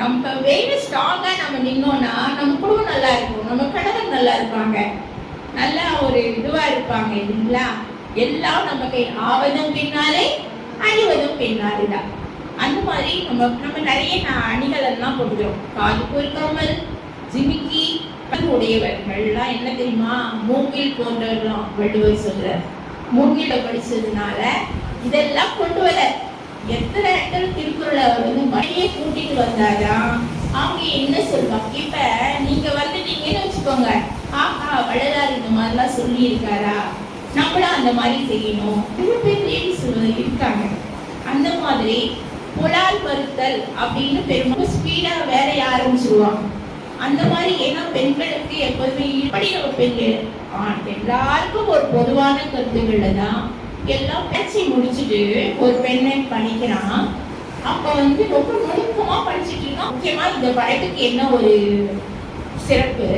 நம்ம வெயில ஸ்ட்ராங்காக நம்ம நின்னோம்னா நம்ம குடும்பம் நல்லா இருக்கும். நம்ம கணவன் நல்லா இருப்பாங்க. நல்லா ஒரு இதுவாக இருப்பாங்க இல்லைங்களா? எல்லாம் நம்ம கை ஆவதும் பின்னாலே அழிவதும் பின்னாலே தான். அந்த மாதிரி நம்ம நம்ம நிறைய அணிகள் எல்லாம் போட்டுக்கிறோம். காது பொறுக்காமல் ஜிமிக்கி உடையவர்கள்லாம் என்ன தெரியுமா? மூங்கில் போன்றவர்களாம் வள்ளுவர் சொல்றார் மூங்கில படிச்சதுனால இதெல்லாம் கொண்டு வர. எத்தனை அவர் வந்து மழையை கூட்டிட்டு வந்தாதான் அவங்க என்ன சொல்லுவாங்க இப்ப நீங்க வந்துட்டீங்கன்னு வச்சுக்கோங்க. ஆஹா வள்ளலார் இந்த மாதிரிலாம் சொல்லி இருக்காரா நம்மளும் அந்த மாதிரி செய்யணும். நிறைய பேர் லேடிஸ் இருக்காங்க? அந்த மாதிரி புலால் மறுத்தல் அப்படின்னு பெரும்பாலும் ஸ்பீடா வேலைய ஆரம்பிச்சிருவாங்க. அந்த மாதிரி ஏன்னா பெண்களுக்கு எப்போதுமே இப்படி நம்ம பெண்கள் எல்லாருக்கும் ஒரு பொதுவான கருத்துக்கள்ல தான் எல்லாம் பேச்சு முடிச்சுட்டு ஒரு பெண்ணை படிக்கிறான் அப்ப வந்து ரொம்ப நுணுக்கமா படிச்சுட்டு இருக்கான் முக்கியமா இந்த படத்துக்கு என்ன ஒரு சிறப்பு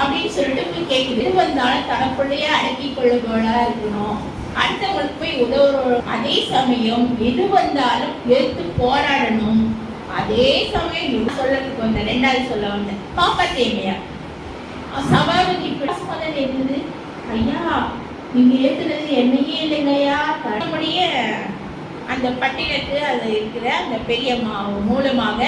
அப்படின்னு சொல்லிட்டு போய் கேட்குது வந்தாலும் தனக்குள்ளேயே அடக்கி கொள்ளுபவளா இருக்கணும். அடுத்தவங்களுக்கு போய் உதவுறோம் அதே சமயம் எது வந்தாலும் எடுத்து போராடணும். அதே சமயம் சொல்றதுக்கு வந்த ரெண்டாவது சொல்ல வந்த பாப்பா தேமையா சபாபதி பிரஸ்மதன் முதல்ல இருந்தது ஐயா நீங்க ஏத்துனது என்னையே இல்லைங்கய்யா. அந்த பட்டினத்து அது இருக்கிற அந்த பெரிய மா மூலமாக